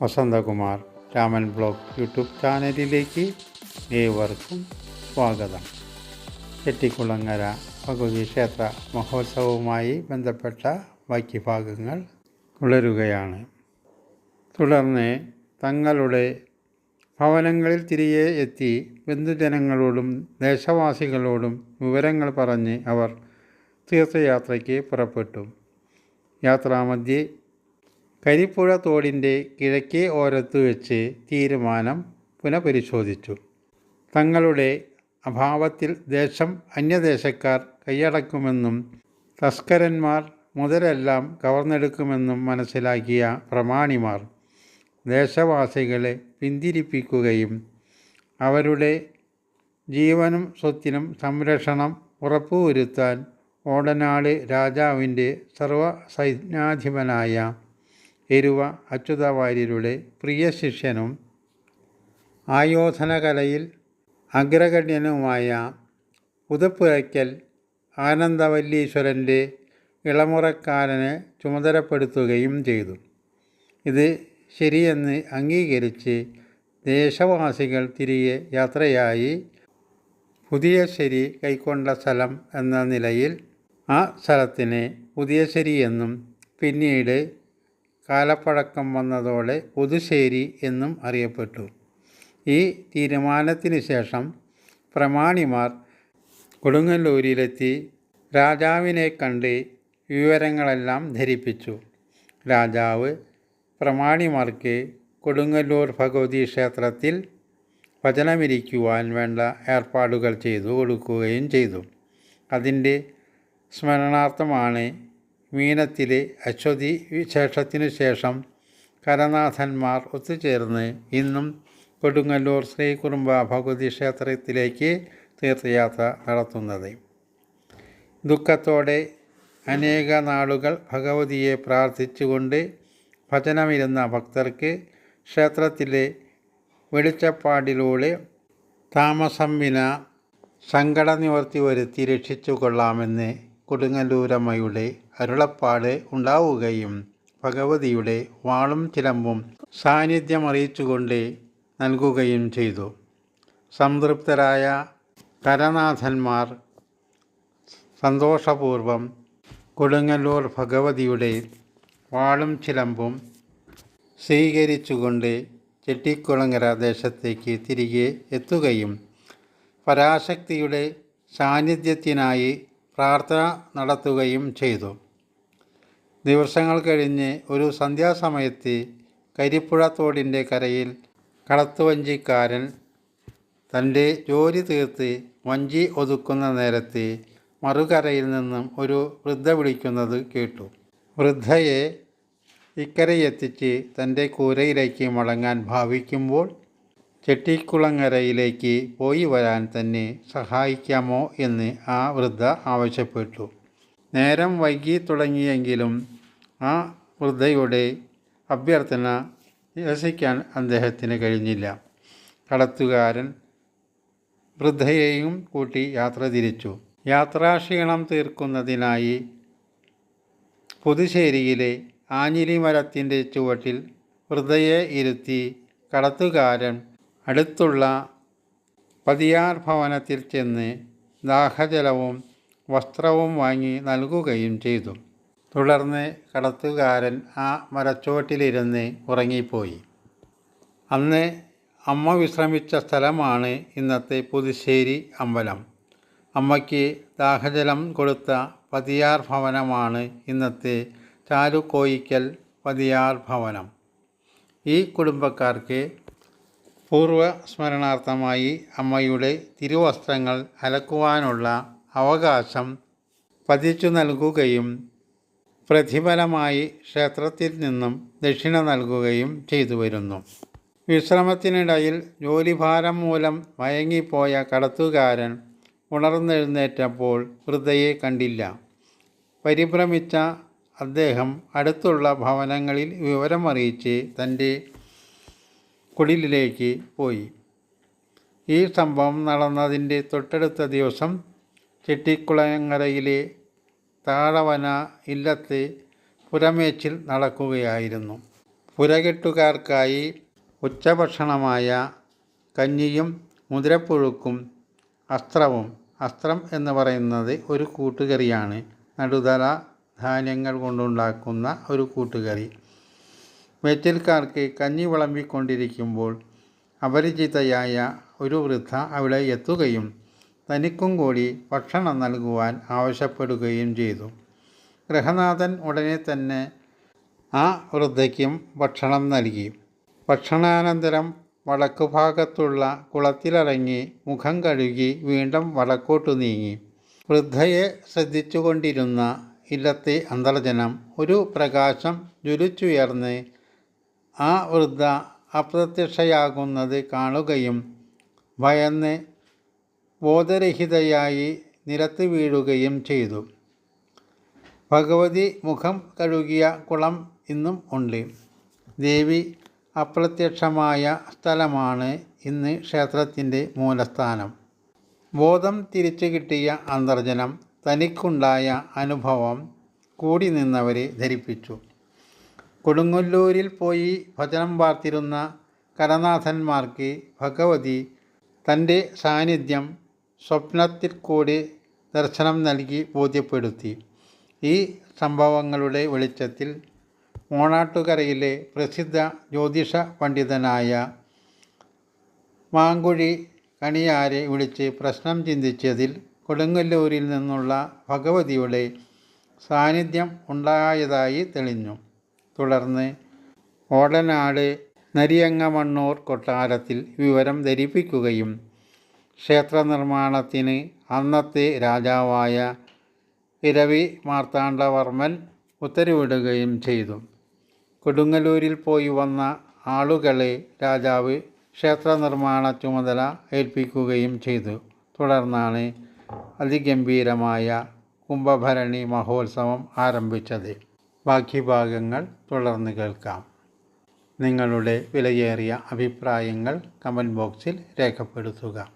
Vasanthakumar Raman blog YouTube ചാനലിലേക്ക് ഏവർക്കും സ്വാഗതം. ചെട്ടിക്കുളങ്ങര ഭഗവതി ക്ഷേത്ര മഹോത്സവവുമായി ബന്ധപ്പെട്ട ബാക്കി ഭാഗങ്ങൾ തുടരുകയാണ് തുടർന്ന് തങ്ങളുടെ ഭവനങ്ങളിൽ തിരികെ എത്തി ബന്ധുജനങ്ങളോടും ദേശവാസികളോടും വിവരങ്ങൾ പറഞ്ഞ് അവർ തീർത്ഥയാത്രയ്ക്ക് പുറപ്പെട്ടു. യാത്രാമധ്യേ കരിപ്പുഴ തോടിന്റെ കിഴക്കേ ഓരത്ത് വെച്ച് തീരുമാനം പുനഃപരിശോധിച്ചു. തങ്ങളുടെ അഭാവത്തിൽ ദേശം അന്യദേശക്കാർ കൈയടക്കുമെന്നും തസ്കരന്മാർ മുതലെല്ലാം കവർന്നെടുക്കുമെന്നും മനസ്സിലാക്കിയ പ്രമാണിമാർ ദേശവാസികളെ പിന്തിരിപ്പിക്കുകയും അവരുടെ ജീവനും സ്വത്തിനും സംരക്ഷണം ഉറപ്പുവരുത്താൻ ഓടനാട് രാജാവിന്റെ സർവസൈന്യാധിപനായ എരുവ അച്യുതവാര്യരുടെ പ്രിയ ശിഷ്യനും ആയോധനകലയിൽ അഗ്രഗണ്യനുമായ പുതപ്പുരയ്ക്കൽ ആനന്ദവല്ലീശ്വരന്റെ ഇളമുറക്കാരനെ ചുമതലപ്പെടുത്തുകയും ചെയ്തു. ഇത് ശരിയെന്ന് അംഗീകരിച്ച് ദേശവാസികൾ തിരികെ യാത്രയായി പുതിയശ്ശേരി കൈക്കൊണ്ട സ്ഥലം എന്ന നിലയിൽ ആ സ്ഥലത്തിന് പുതിയശ്ശേരി എന്നും പിന്നീട് കാലപ്പഴക്കം വന്നതോടെ പുതുശ്ശേരി എന്നും അറിയപ്പെട്ടു. ഈ തീരുമാനത്തിന് ശേഷം പ്രമാണിമാർ കൊടുങ്ങല്ലൂരിലെത്തി രാജാവിനെ കണ്ട് വിവരങ്ങളെല്ലാം ധരിപ്പിച്ചു. രാജാവ് പ്രമാണിമാർക്ക് കൊടുങ്ങല്ലൂർ ഭഗവതി ക്ഷേത്രത്തിൽ വചനമിരിക്കുവാൻ വേണ്ട ഏർപ്പാടുകൾ ചെയ്തു കൊടുക്കുകയും ചെയ്തു. അതിന്റെ സ്മരണാർത്ഥമാണ് മീനത്തിലെ അശ്വതി വിശേഷത്തിനു ശേഷം കരനാഥന്മാർ ഒത്തുചേർന്ന് ഇന്നും കൊടുങ്ങല്ലൂർ ശ്രീകുറുമ്പ ഭഗവതി ക്ഷേത്രത്തിലേക്ക് തീർത്ഥയാത്ര നടത്തുന്നത്. ദുഃഖത്തോടെ അനേക നാളുകൾ ഭഗവതിയെ പ്രാർത്ഥിച്ചുകൊണ്ട് ഭജനമിരുന്ന ഭക്തർക്ക് ക്ഷേത്രത്തിലെ വെളിച്ചപ്പാടിലൂടെ താമസം വിന സങ്കട നിവർത്തി വരുത്തി രക്ഷിച്ചു കൊള്ളാമെന്ന് കൊടുങ്ങല്ലൂരമ്മയുടെ അരുളപ്പാട് ഉണ്ടാവുകയും ഭഗവതിയുടെ വാളും ചിലമ്പും സാന്നിധ്യം അറിയിച്ചുകൊണ്ട് നൽകുകയും ചെയ്തു. സംതൃപ്തരായ കരനാഥന്മാർ സന്തോഷപൂർവം കൊടുങ്ങല്ലൂർ ഭഗവതിയുടെ വാളും ചിലമ്പും സ്വീകരിച്ചുകൊണ്ട് ചെട്ടിക്കുളങ്ങര ദേശത്തേക്ക് തിരികെ എത്തുകയും പരാശക്തിയുടെ സാന്നിധ്യത്തിനായി പ്രാർത്ഥന നടത്തുകയും ചെയ്തു. ദിവസങ്ങൾ കഴിഞ്ഞ് ഒരു സന്ധ്യാസമയത്ത് കരിപ്പുഴ തോടിന്റെ കരയിൽ കടത്തുവഞ്ചിക്കാരൻ തന്റെ ജോലി തീർത്ത് വഞ്ചി ഒതുക്കുന്ന നേരത്ത് മറുകരയിൽ നിന്നും ഒരു വൃദ്ധ വിളിക്കുന്നത് കേട്ടു. വൃദ്ധയെ ഇക്കരയെത്തിച്ച് തന്റെ കൂരയിലേക്ക് മടങ്ങാൻ ഭാവിക്കുമ്പോൾ ചെട്ടിക്കുളങ്ങരയിലേക്ക് പോയി വരാൻ തന്നെ സഹായിക്കാമോ എന്ന് ആ വൃദ്ധ ആവശ്യപ്പെട്ടു. നേരം വൈകി തുടങ്ങിയെങ്കിലും ആ വൃദ്ധയുടെ അഭ്യർത്ഥന നിരസിക്കാൻ അദ്ദേഹത്തിന് കഴിഞ്ഞില്ല. കടത്തുകാരൻ വൃദ്ധയെയും കൂട്ടി യാത്ര തിരിച്ചു. യാത്രാക്ഷീണം തീർക്കുന്നതിനായി പുതുശ്ശേരിയിലെ ആഞ്ഞിലി മരത്തിന്റെ ചുവട്ടിൽ വൃദ്ധയെ ഇരുത്തി കടത്തുകാരൻ അടുത്തുള്ള പതിയാർ ഭവനത്തിൽ ചെന്ന് ദാഹജലവും വസ്ത്രവും വാങ്ങി നൽകുകയും ചെയ്തു. തുടർന്ന് കടത്തുകാരൻ ആ മരച്ചുവട്ടിലിരുന്ന് ഉറങ്ങിപ്പോയി. അന്ന് അമ്മ വിശ്രമിച്ച സ്ഥലമാണ് ഇന്നത്തെ പുതുശ്ശേരി അമ്പലം. അമ്മയ്ക്ക് ദാഹജലം കൊടുത്ത പതിയാർ ഭവനമാണ് ഇന്നത്തെ ചാരുക്കോയിക്കൽ പതിയാർ ഭവനം. ഈ കുടുംബക്കാർക്ക് പൂർവ സ്മരണാർത്ഥമായി അമ്മയുടെ തിരുവസ്ത്രങ്ങൾ അലക്കുവാനുള്ള അവകാശം പതിച്ചു നൽകുകയും പ്രതിഫലമായി ക്ഷേത്രത്തിൽ നിന്നും ദക്ഷിണ നൽകുകയും ചെയ്തു വരുന്നു. വിശ്രമത്തിനിടയിൽ ജോലിഭാരം മൂലം മയങ്ങിപ്പോയ കടത്തുകാരൻ ഉണർന്നെഴുന്നേറ്റപ്പോൾ വൃദ്ധയെ കണ്ടില്ല. പരിഭ്രമിച്ച അദ്ദേഹം അടുത്തുള്ള ഭവനങ്ങളിൽ വിവരമറിയിച്ച് തന്റെ കുടിലിലേക്ക് പോയി. ഈ സംഭവം നടന്നതിന്റെ തൊട്ടടുത്ത ദിവസം ചെട്ടിക്കുളങ്ങരയിലെ താഴവന ഇല്ലത്ത് പുരമേച്ചിൽ നടക്കുകയായിരുന്നു. പുരകെട്ടുകാർക്കായി ഉച്ചഭക്ഷണമായ കഞ്ഞിയും മുതിരപ്പുഴുക്കും അസ്ത്രവും അസ്ത്രം എന്ന് പറയുന്നത് ഒരു കൂട്ടുകറിയാണ്. നടുതല ധാന്യങ്ങൾ കൊണ്ടുണ്ടാക്കുന്ന ഒരു കൂട്ടുകറി. മേച്ചിൽക്കാർക്ക് കഞ്ഞി വിളമ്പിക്കൊണ്ടിരിക്കുമ്പോൾ അപരിചിതയായ ഒരു വൃദ്ധ അവിടെ എത്തുകയും തനിക്കും കൂടി ഭക്ഷണം നൽകുവാൻ ആവശ്യപ്പെടുകയും ചെയ്തു. ഗൃഹനാഥൻ ഉടനെ തന്നെ ആ വൃദ്ധയ്ക്കും ഭക്ഷണം നൽകി. ഭക്ഷണാനന്തരം വടക്കുഭാഗത്തുള്ള കുളത്തിലിറങ്ങി മുഖം കഴുകി വീണ്ടും വടക്കോട്ടു നീങ്ങി. വൃദ്ധയെ ശ്രദ്ധിച്ചുകൊണ്ടിരുന്ന ഇല്ലത്തെ അന്തർജനം ഒരു പ്രകാശം ജ്വലിച്ചുയർന്ന് ആ വൃദ്ധ അപ്രത്യക്ഷയാകുന്നത് കാണുകയും ഭയന്ന് ബോധരഹിതയായി നിലത്ത് വീഴുകയും ചെയ്തു. ഭഗവതി മുഖം കഴുകിയ കുളം ഇന്നും ഉണ്ട്. ദേവി അപ്രത്യക്ഷമായ സ്ഥലമാണ് ഇന്ന് ക്ഷേത്രത്തിന്റെ മൂലസ്ഥാനം. ബോധം തിരിച്ചു കിട്ടിയ അന്തർജനം തനിക്കുണ്ടായ അനുഭവം കൂടി നിന്നവരെ ധരിപ്പിച്ചു. കൊടുങ്ങല്ലൂരിൽ പോയി ഭജനം പാർത്തിരുന്ന കരനാഥന്മാർക്ക് ഭഗവതി തന്റെ സാന്നിധ്യം സ്വപ്നത്തിൽ കൂടി ദർശനം നൽകി ബോധ്യപ്പെടുത്തി. ഈ സംഭവങ്ങളുടെ വെളിച്ചത്തിൽ മോണാട്ടുകരയിലെ പ്രസിദ്ധ ജ്യോതിഷ പണ്ഡിതനായ മാങ്കുഴി കണിയാരെ വിളിച്ച് പ്രശ്നം ചിന്തിച്ചതിൽ കൊടുങ്ങല്ലൂരിൽ നിന്നുള്ള ഭഗവതിയുടെ സാന്നിധ്യം ഉണ്ടായതായി തെളിഞ്ഞു. തുടർന്ന് ഓടനാട് നരിയങ്ങമണ്ണൂർ കൊട്ടാരത്തിൽ വിവരം ധരിപ്പിക്കുകയും ക്ഷേത്ര നിർമ്മാണത്തിന് അന്നത്തെ രാജാവായ ഇരവി മാർത്താണ്ഡവർമ്മൻ ഉത്തരവിടുകയും ചെയ്തു. കൊടുങ്ങല്ലൂരിൽ പോയി വന്ന ആളുകളെ രാജാവ് ക്ഷേത്ര നിർമ്മാണ ചുമതല ഏൽപ്പിക്കുകയും ചെയ്തു. തുടർന്നാണ് അതിഗംഭീരമായ കുംഭഭരണി മഹോത്സവം ആരംഭിച്ചത്. ബാക്കി ഭാഗങ്ങൾ തുടർന്ന് കേൾക്കാം. നിങ്ങളുടെ വിലയേറിയ അഭിപ്രായങ്ങൾ കമന്റ് ബോക്സിൽ രേഖപ്പെടുത്തുക.